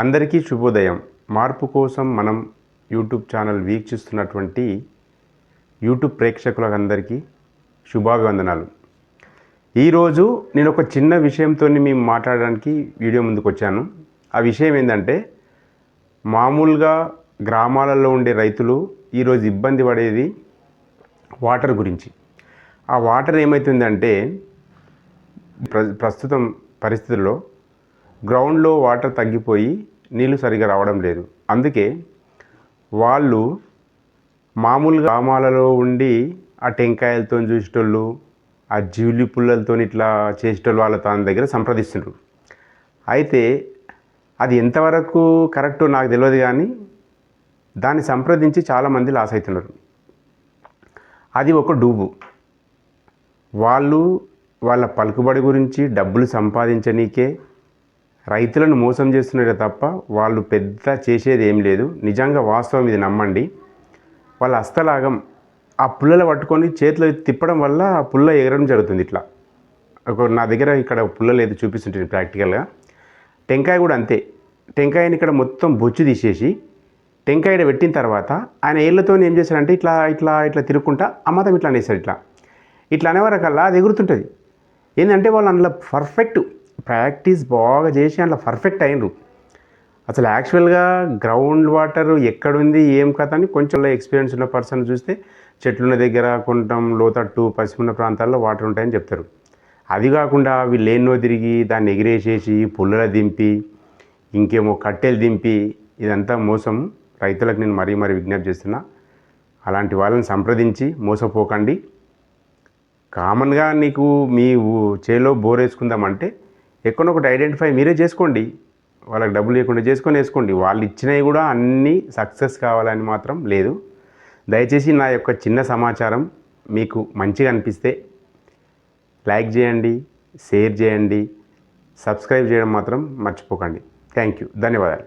అందరికీ శుభోదయం. మార్పు కోసం మనం యూట్యూబ్ ఛానల్ వీక్షిస్తున్నటువంటి యూట్యూబ్ ప్రేక్షకులందరికీ శుభాభివందనాలు. ఈరోజు నేను ఒక చిన్న విషయంతో మేము మాట్లాడడానికి వీడియో ముందుకు వచ్చాను ఆ విషయం ఏంటంటే మామూలుగా గ్రామాలలో ఉండే రైతులు ఈరోజు ఇబ్బంది పడేది వాటర్ గురించి. ఆ వాటర్ ఏమవుతుందంటే ప్ర ప్రస్తుతం పరిస్థితుల్లో గ్రౌండ్లో వాటర్ తగ్గిపోయి నీళ్ళు సరిగా రావడం లేదు. అందుకే వాళ్ళు మామూలుగా గ్రామాలలో ఉండి ఆ టెంకాయలతో చూసేటోళ్ళు ఆ జీవులి పుల్లలతో ఇట్లా చేసేటోళ్ళు వాళ్ళ తన దగ్గర సంప్రదిస్తున్నారు అయితే అది ఎంతవరకు కరెక్టో నాకు తెలియదు కానీ దాన్ని సంప్రదించి చాలామంది లాస్ అవుతున్నారు అది ఒక డూబు. వాళ్ళు వాళ్ళ పలుకుబడి గురించి డబ్బులు సంపాదించనీకే రైతులను మోసం చేస్తున్నారే తప్ప వాళ్ళు పెద్ద చేసేది ఏం లేదు. నిజంగా వాస్తవం ఇది నమ్మండి. వాళ్ళ హస్తలాగం ఆ పుల్లలు పట్టుకొని చేతిలో తిప్పడం వల్ల ఆ పుల్ల ఎగరడం జరుగుతుంది ఇట్లా. ఒక నా దగ్గర ఇక్కడ పుల్ల లేదు చూపిస్తుంటుంది ప్రాక్టికల్గా. టెంకాయ కూడా అంతే. టెంకాయని ఇక్కడ మొత్తం బొచ్చు తీసేసి టెంకాయ పెట్టిన తర్వాత ఆయన ఏళ్ళతో ఏం చేశాడంటే ఇట్లా ఇట్లా ఇట్లా తిరుక్కుంటా అమ్మతం ఇట్లా అనేసాడు ఇట్లా. ఇట్లా అనేవరకల్లా అది ఎగురుతుంటుంది. ఏంటంటే వాళ్ళు అందులో పర్ఫెక్ట్ ప్రాక్టీస్ బాగా చేసి అందులో పర్ఫెక్ట్ అయినరు. అసలు యాక్చువల్గా గ్రౌండ్ వాటర్ ఎక్కడుంది ఏం కథ అని కొంచెం ఎక్స్పీరియన్స్ ఉన్న పర్సన్ చూస్తే చెట్లున్న దగ్గర కొంచెం లోతట్టు పసిమున్న ప్రాంతాల్లో వాటర్ ఉంటాయని చెప్తారు. అది కాకుండా వీళ్ళు ఎన్నో తిరిగి దాన్ని ఎగిరేసేసి పుల్లల దింపి ఇంకేమో కట్టెలు దింపి ఇదంతా మోసం రైతులకు నేను మరీ మరీ విజ్ఞప్తి చేస్తున్నా. అలాంటి వాళ్ళని సంప్రదించి మోసపోకండి. కామన్గా నీకు మీ చేలో బోర్ వేసుకుందామంటే ఎక్కడొకటి ఐడెంటిఫై మీరే చేసుకోండి. వాళ్ళకి డబ్బులు లేకుండా చేసుకొని వేసుకోండి. వాళ్ళు ఇచ్చినవి కూడా అన్నీ సక్సెస్ కావాలని మాత్రం లేదు. దయచేసి నా యొక్క చిన్న సమాచారం మీకు మంచిగా అనిపిస్తే లైక్ చేయండి షేర్ చేయండి సబ్స్క్రైబ్ చేయడం మాత్రం మర్చిపోకండి. Thank you. ధన్యవాదాలు.